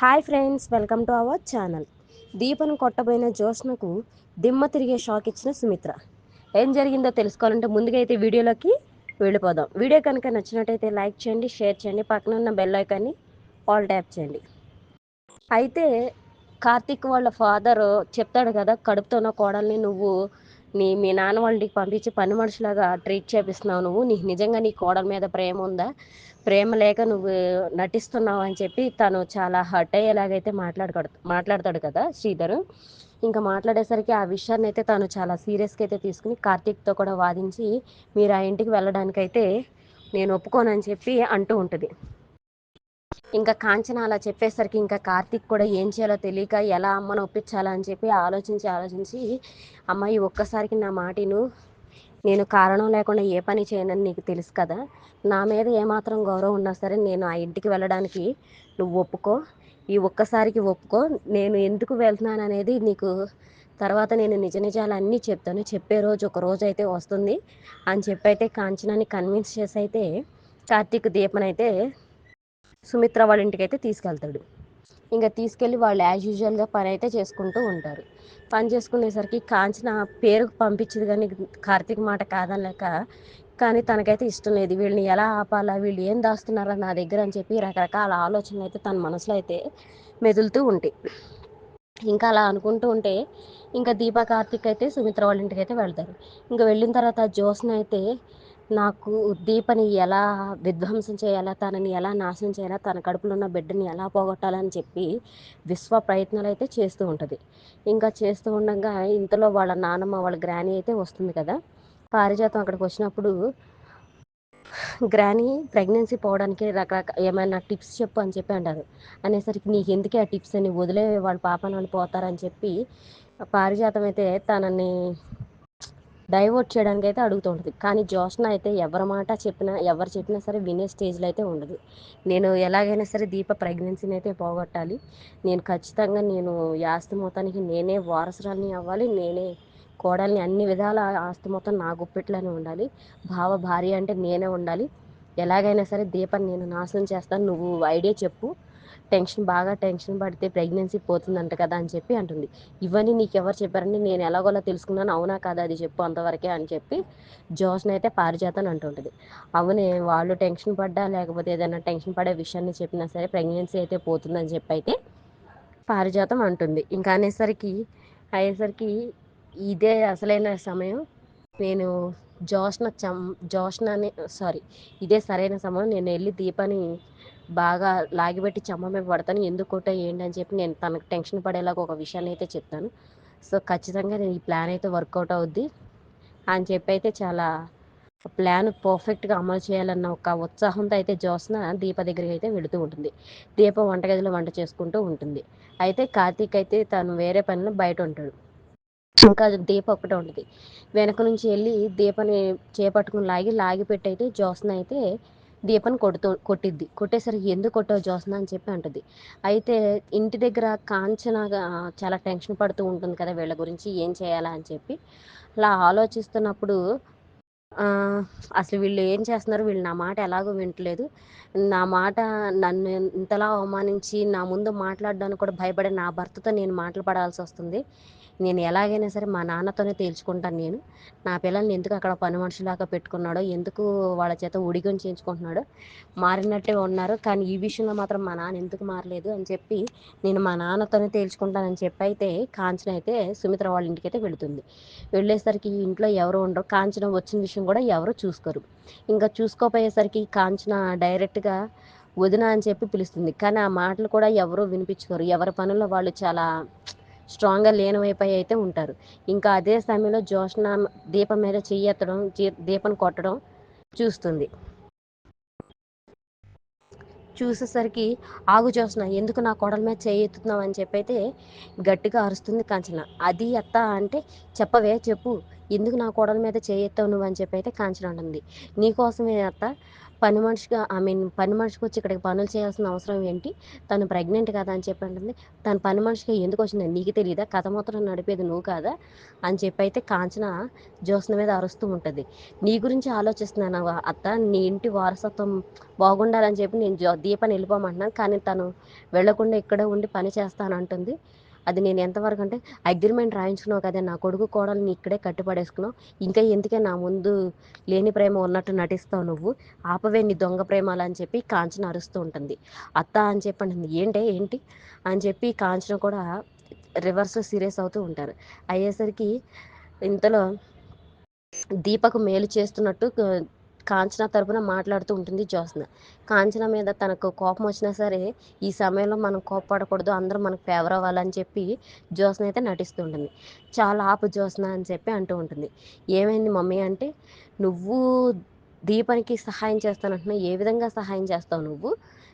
Hi friends welcome to our channel. దీపను కొట్టబోయిన జ్యోత్స్నకు దిమ్మ తిరిగే షాక్ ఇచ్చిన సుమిత్ర. ఏం జరిగిందో తెలుసుకోవాలంటే ముందుగా అయితే వీడియోలోకి వెళ్ళిపోదాం. వీడియో కనుక నచ్చినట్టయితే లైక్ చేయండి షేర్ చేయండి పక్కన ఉన్న బెల్ ఐకాన్ని ఆల్ ట్యాప్ చేయండి. అయితే కార్తిక్ వాళ్ళ ఫాదర్ చెప్తాడు కదా కడుపుతో ఉన్న కోడల్ని నువ్వు నీ మీ నాన్న వాళ్ళకి పంపించి పని మనుషులాగా ట్రీట్ చేపిస్తున్నావు నువ్వు. నీకు నిజంగా నీ కోడల మీద ప్రేమ ఉందా? ప్రేమ లేక నువ్వు నటిస్తున్నావు అని చెప్పి తను చాలా హర్ట్ అయ్యేలాగైతే మాట్లాడకూడదు మాట్లాడతాడు కదా శ్రీధర్. ఇంకా మాట్లాడేసరికి ఆ విషయాన్ని అయితే తను చాలా సీరియస్గా అయితే తీసుకుని కార్తీక్తో కూడా వాదించి మీరు ఆ ఇంటికి వెళ్ళడానికైతే నేను ఒప్పుకోనని చెప్పి అంటూ ఉంటుంది. ఇంకా కాంచన అలా చెప్పేసరికి ఇంకా కార్తీక్ కూడా ఏం చేయాలో తెలియక ఎలా అమ్మను ఒప్పించాలా అని చెప్పి ఆలోచించి ఆలోచించి అమ్మాయి ఒక్కసారికి నా మాటిను నేను కారణం లేకుండా ఏ పని చేయనని నీకు తెలుసు కదా. నా మీద ఏమాత్రం గౌరవం ఉన్నా సరే నేను ఆ ఇంటికి వెళ్ళడానికి నువ్వు ఒప్పుకో. ఈ ఒక్కసారికి ఒప్పుకో. నేను ఎందుకు వెళ్తున్నాను అనేది నీకు తర్వాత నేను నిజ నిజాలు అన్నీ చెప్తాను. చెప్పే రోజు ఒక రోజు అయితే వస్తుంది. అని చెప్పి అయితే కాంచనాన్ని కన్విన్స్ చేసి అయితే కార్తీక్ దీపనైతే సుమిత్ర వాళ్ళ ఇంటికి అయితే తీసుకెళ్తాడు. ఇంకా తీసుకెళ్ళి వాళ్ళు యాజ్ యూజువల్గా పని అయితే చేసుకుంటూ ఉంటారు. పని చేసుకునేసరికి కాంచన పేరు పంపించింది కానీ కార్తీక్ మాట కాదనలేక కానీ తనకైతే ఇష్టం లేదు. వీళ్ళని ఎలా ఆపాలా వీళ్ళు ఏం దాస్తున్నారా నా దగ్గర అని చెప్పి రకరకాల ఆలోచనలు అయితే తన మనసులో అయితే మెదులుతూ ఉంటాయి ఇంకా అలా అనుకుంటూ ఉంటే ఇంకా దీపా కార్తీక్ అయితే సుమిత్ర వాళ్ళ ఇంటికి అయితే వెళ్తారు. ఇంకా వెళ్ళిన తర్వాత జ్యోత్స్న అయితే నాకు దీపని ఎలా విధ్వంసం చేయాలా తనని ఎలా నాశనం చేయాలా తన కడుపులో ఉన్న బిడ్డని ఎలా పోగొట్టాలని చెప్పి విశ్వ ప్రయత్నాలు అయితే చేస్తూ ఉంటుంది. ఇంకా చేస్తూ ఉండగా ఇంతలో వాళ్ళ నానమ్మ వాళ్ళ గ్రానీ అయితే వస్తుంది కదా. పారిజాతం అక్కడికి వచ్చినప్పుడు గ్రానీ ప్రెగ్నెన్సీ పోవడానికి రకరకాల ఏమైనా టిప్స్ చెప్పు అని చెప్పి అంటారు. అనేసరికి నీకు ఎందుకే ఆ టిప్స్ అని వదిలే వాళ్ళ పాపని వాళ్ళు పోతారని చెప్పి పారిజాతం అయితే తనని డైవర్ట్ చేయడానికి అయితే అడుగుతుంటుంది కానీ జోష్న అయితే ఎవరి మాట చెప్పినా ఎవరు చెప్పినా సరే వినే స్టేజ్లో అయితే ఉండదు. నేను ఎలాగైనా సరే దీప ప్రెగ్నెన్సీని అయితే పోగొట్టాలి. నేను ఖచ్చితంగా నేను ఆస్తి మొత్తానికి నేనే వారసురాల్ని అవ్వాలి. నేనే కోడల్ని అన్ని విధాల ఆస్తి మొత్తం నా గుప్పెట్లోనే ఉండాలి. భావ భార్య అంటే నేనే ఉండాలి. ఎలాగైనా సరే దీపాన్ని నేను నాశనం చేస్తాను. నువ్వు ఐడియా చెప్పు. టెన్షన్ బాగా టెన్షన్ పడితే ప్రెగ్నెన్సీ పోతుందంట కదా అని చెప్పి అంటుంది. ఇవన్నీ నీకు ఎవరు చెప్పారని నేను ఎలాగోలా తెలుసుకున్నాను అవునా కాదా అది చెప్పు అంతవరకే అని చెప్పి జోష్ని అయితే పారిజాతని అంటుంటుంది. అవునే వాళ్ళు టెన్షన్ పడ్డా లేకపోతే ఏదైనా టెన్షన్ పడే విషయాన్ని చెప్పినా సరే ప్రెగ్నెన్సీ అయితే పోతుందని చెప్పి అయితే పారిజాతం అంటుంది. ఇంకా అనేసరికి అయ్యేసరికి ఇదే అసలైన సమయం. నేను జోష్న చం జోష్నని సారీ ఇదే సరైన సమయం. నేను వెళ్ళి దీపాన్ని బాగా లాగిపెట్టి చెమ్మ మీద పడతాను. ఎందుకు కొట్టా ఏంటి అని చెప్పి నేను తనకు టెన్షన్ పడేలాగా ఒక విషయాన్ని అయితే చెప్తాను. సో ఖచ్చితంగా నేను ఈ ప్లాన్ అయితే వర్కౌట్ అవుద్ది. అని చెప్పి అయితే చాలా ప్లాన్ పర్ఫెక్ట్గా అమలు చేయాలన్న ఒక ఉత్సాహంతో అయితే జోస్న దీప దగ్గరికి అయితే వెళుతూ ఉంటుంది. దీప వంటగదిలో వంట చేసుకుంటూ ఉంటుంది. అయితే కార్తీక్ అయితే తను వేరే పనిలో బయట ఉంటాడు. ఇంకా దీప ఒకటి ఉంటుంది వెనక నుంచి వెళ్ళి దీపని చేపట్టుకుని లాగి లాగి పెట్టయితే అయితే అయితే దీపని కొడుతూ కొట్టిద్ది. కొట్టేసరికి ఎందుకు కొట్టావు జ్యోత్స్న? అని చెప్పి అంటుంది. అయితే ఇంటి దగ్గర కాంచనగా చాలా టెన్షన్ పడుతూ ఉంటుంది కదా వీళ్ళ గురించి ఏం చేయాలా అని చెప్పి. అలా ఆలోచిస్తున్నప్పుడు అసలు వీళ్ళు ఏం చేస్తున్నారు? వీళ్ళు నా మాట ఎలాగో వింటలేదు. నా మాట నన్ను ఇంతలా అవమానించి నా ముందు మాట్లాడడానికి కూడా భయపడే నా భర్తతో నేను మాట్లాడాల్సి వస్తుంది. నేను ఎలాగైనా సరే మా నాన్నతోనే తేల్చుకుంటాను నేను. నా పిల్లల్ని ఎందుకు అక్కడ పని మనుషులాగా పెట్టుకున్నాడో ఎందుకు వాళ్ళ చేత ఉడిగం చేయించుకుంటున్నాడో మారినట్టే ఉన్నారు. కానీ ఈ విషయంలో మాత్రం మా నాన్న ఎందుకు మారలేదు అని చెప్పి నేను మా నాన్నతోనే తేల్చుకుంటానని చెప్పి అయితే కాంచన అయితే సుమిత్ర వాళ్ళ ఇంటికి అయితే వెళుతుంది. వెళ్ళేసరికి ఇంట్లో ఎవరు ఉండరు. కాంచన వచ్చిన విషయం కూడా ఎవరు చూసుకోరు. ఇంకా చూసుకోపోయేసరికి కాంచన డైరెక్ట్గా వదిన అని చెప్పి పిలుస్తుంది. కానీ ఆ మాటలు కూడా ఎవరు వినిపించుకోరు. ఎవరి పనుల్లో వాళ్ళు చాలా స్ట్రాంగ్గా లీనమైపోయి అయితే ఉంటారు. ఇంకా అదే సమయంలో జోష్న దీపం మీద చెయ్యెత్తడం దీపం కొట్టడం చూస్తుంది. చూసేసరికి ఆగు జోష్న ఎందుకు నా కొడల మీద చేయెత్తుతున్నావు అని చెప్పి అయితే గట్టిగా అరుస్తుంది కాంచన. అది అత్త అంటే చెప్పవే చెప్పు. ఎందుకు నా కోడల మీద చేయెత్తావు నువ్వు అని చెప్పి అయితే కాంచన అంటుంది. నీకోసమే అత్త పని మనిషిగా ఐ మీన్ పని మనిషికి వచ్చి ఇక్కడికి పనులు చేయాల్సిన అవసరం ఏంటి? తను ప్రెగ్నెంట్ కదా అని చెప్పి అంటుంది. తను పని మనిషిగా ఎందుకు వచ్చింది నీకు తెలియదా కథ మాత్రం నడిపేది నువ్వు కాదా? అని చెప్పి అయితే కాంచన జ్యోత్స్న మీద అరుస్తూ ఉంటుంది. నీ గురించి ఆలోచిస్తున్నాను అత్త నీ ఇంటి వారసత్వం బాగుండాలని చెప్పి నేను జో దీపాన్ని వెళ్ళిపోమంటున్నాను కానీ తను వెళ్ళకుండా ఇక్కడే ఉండి పని చేస్తానంటుంది అది నేను ఎంతవరకు అంటే అగ్రిమెంట్ రాయించుకున్నావు కదా నా కొడుకు కోడల్ని ఇక్కడే కట్టుపడేసుకున్నావు. ఇంకా ఎందుకే నా ముందు లేని ప్రేమ ఉన్నట్టు నటిస్తావు నువ్వు? ఆపవే నీ దొంగ ప్రేమలు అని చెప్పి కాంచన అరుస్తూ ఉంటుంది. అత్త అని చెప్పండి ఏంటే ఏంటి? అని చెప్పి కాంచన కూడా రివర్స్ సీరియస్ అవుతూ ఉంటారు. అయ్యేసరికి ఇంతలో దీపకు మేలు చేస్తున్నట్టు కాంచన తరపున మాట్లాడుతూ ఉంటుంది జ్యోత్స్న. కాంచన మీద తనకు కోపం వచ్చినా సరే ఈ సమయంలో మనం కోపపడకూడదు అందరూ మనకు ఫేవర్ అవ్వాలని చెప్పి జ్యోత్స్న అయితే నటిస్తూ ఉంటుంది. చాలా ఆపు జ్యోత్స్న అని చెప్పి అంటూ ఉంటుంది. ఏమైంది మమ్మీ అంటే నువ్వు దీపానికి సహాయం చేస్తానంటున్నావు ఏ విధంగా సహాయం చేస్తావు నువ్వు?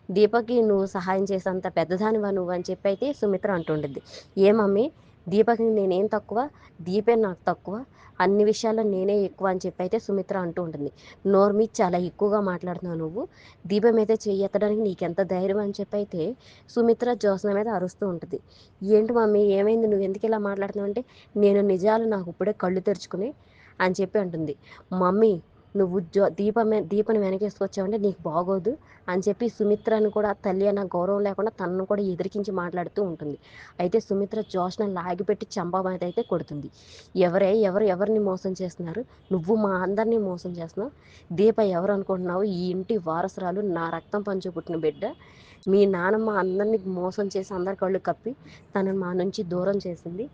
దీపకి నువ్వు సహాయం చేసేంత పెద్దదానివా నువ్వు అని చెప్పి అయితే సుమిత్ర అంటుంటుంది ఏ మమ్మీ? దీపకి నేనేం తక్కువ? దీపే నాకు తక్కువ. అన్ని విషయాల్లో నేనే ఎక్కువ అని చెప్పి అయితే సుమిత్ర అంటూ ఉంటుంది. నోర్మి చాలా ఎక్కువగా మాట్లాడుతున్నావు నువ్వు. దీపం అయితే చెయ్యెత్తడానికి నీకెంత ధైర్యం అని చెప్పి అయితే సుమిత్ర జ్యోత్సన మీద అరుస్తూ ఉంటుంది. ఏంటి మమ్మీ ఏమైంది? నువ్వు ఎందుకు ఇలా మాట్లాడుతున్నావు అంటే నేను నిజాలు నాకు ఇప్పుడే కళ్ళు తెరుచుకుని అని చెప్పి అంటుంది. మమ్మీ నువ్వు జో దీపమే దీపని వెనకేసుకొచ్చావంటే నీకు బాగోదు అని చెప్పి సుమిత్రను కూడా తల్లి అన్న గౌరవం లేకుండా తనను కూడా ఎదిరికించి మాట్లాడుతూ ఉంటుంది. అయితే సుమిత్ర జోష్న లాగిపెట్టి చంప అయితే కొడుతుంది. ఎవరే ఎవరు ఎవరిని మోసం చేస్తున్నారు? నువ్వు మా అందరినీ మోసం చేస్తున్నావు? దీప ఎవరు అనుకుంటున్నావు? ఈ ఇంటి వారసురాలు నా రక్తం పంచు పుట్టిన బిడ్డ. మీ నాన్నమ్మ అందరినీ మోసం చేసి అందరి కళ్ళు కప్పి తనను మా నుంచి దూరం చేసింది.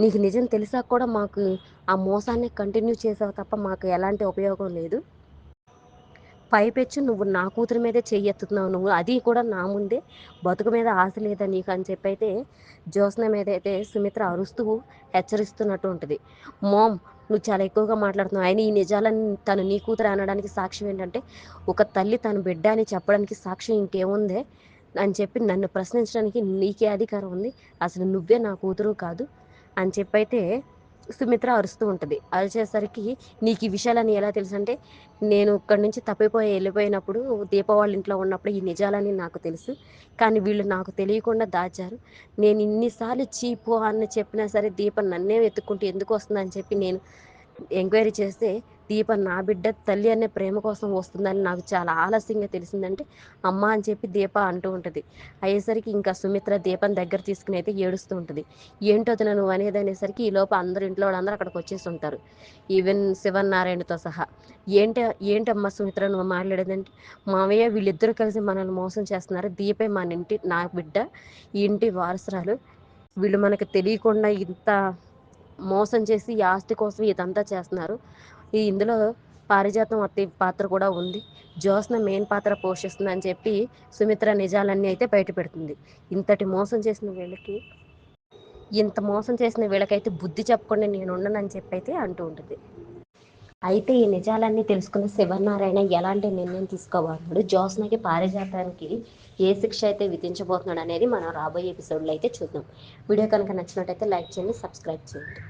నీకు నిజం తెలిసాక కూడా మాకు ఆ మోసాన్ని కంటిన్యూ చేసావు తప్ప మాకు ఎలాంటి ఉపయోగం లేదు. పైపెచ్చు నువ్వు నా కూతురు మీదే చెయ్యెత్తుతున్నావు నువ్వు అది కూడా నా ముందే బతుకు మీద ఆశ లేదా నీకు అని చెప్పైతే జ్యోత్స్న మీద అయితే సుమిత్ర అరుస్తూ హెచ్చరిస్తున్నట్టు ఉంటుంది. మోమ్ నువ్వు చాలా ఎక్కువగా మాట్లాడుతున్నావు. ఆయన ఈ నిజాలని తను నీ కూతురు అనడానికి సాక్ష్యం ఏంటంటే ఒక తల్లి తన బిడ్డ అని చెప్పడానికి సాక్ష్యం ఇంకేముందే అని చెప్పి నన్ను ప్రశ్నించడానికి నీకే అధికారం ఉంది. అసలు నువ్వే నా కూతురు కాదు. అని చెప్పైతే సుమిత్ర అరుస్తూ ఉంటుంది. అరిచేసరికి నీకు ఈ విషయాలని ఎలా తెలుసు అంటే నేను ఇక్కడి నుంచి తప్పిపోయి వెళ్ళిపోయినప్పుడు దీపావళి ఇంట్లో ఉన్నప్పుడు ఈ నిజాలని నాకు తెలుసు. కానీ వీళ్ళు నాకు తెలియకుండా దాచారు. నేను ఇన్నిసార్లు చీపు అని చెప్పినా సరే దీపం నన్నే వెతుక్కుంటూ ఎందుకు వస్తుందని చెప్పి నేను ఎంక్వైరీ చేస్తే దీప నా బిడ్డ తల్లి అనే ప్రేమ కోసం వస్తుందని నాకు చాలా ఆలస్యంగా తెలిసిందంటే అమ్మ అని చెప్పి దీప అంటూ ఉంటుంది. అయ్యేసరికి ఇంకా సుమిత్ర దీపం దగ్గర తీసుకుని అయితే ఏడుస్తూ ఉంటుంది. ఏంటో అతను నువ్వు అనేది అనేసరికి ఈ లోపు అందరు ఇంట్లో వాళ్ళందరూ అక్కడికి వచ్చేసి ఉంటారు. ఈవెన్ శివన్ నారాయణతో సహా. ఏంటి ఏంటమ్మా సుమిత్ర నువ్వు మాట్లాడేదంటే మామయ్య వీళ్ళిద్దరూ కలిసి మనల్ని మోసం చేస్తున్నారు. దీపే మన ఇంటి నా బిడ్డ ఈ ఇంటి వారసురాలు. వీళ్ళు మనకు తెలియకుండా ఇంత మోసం చేసి ఈ ఆస్తి కోసం ఇదంతా చేస్తున్నారు. ఈ ఇందులో పారిజాతం అత్తి పాత్ర కూడా ఉంది. జోస్న మెయిన్ పాత్ర పోషిస్తుంది అని చెప్పి సుమిత్ర నిజాలన్నీ అయితే బయట పెడుతుంది ఇంతటి మోసం చేసిన వీళ్ళకి ఇంత మోసం చేసిన వీళ్ళకైతే బుద్ధి చెప్పకుండా నేను ఉండనని చెప్పి అయితే అంటూ ఉంటుంది. అయితే ఈ నిజాలన్నీ తెలుసుకున్న శివనారాయణ ఎలాంటి నిర్ణయం తీసుకోబోతున్నాడు? జ్యోత్స్నకి పారిజాతానికి ఏ శిక్ష అయితే విధించబోతున్నాడు అనేది మనం రాబోయే ఎపిసోడ్లో అయితే చూద్దాం. వీడియో కనుక నచ్చినట్టయితే లైక్ చేయండి సబ్స్క్రైబ్ చేయండి.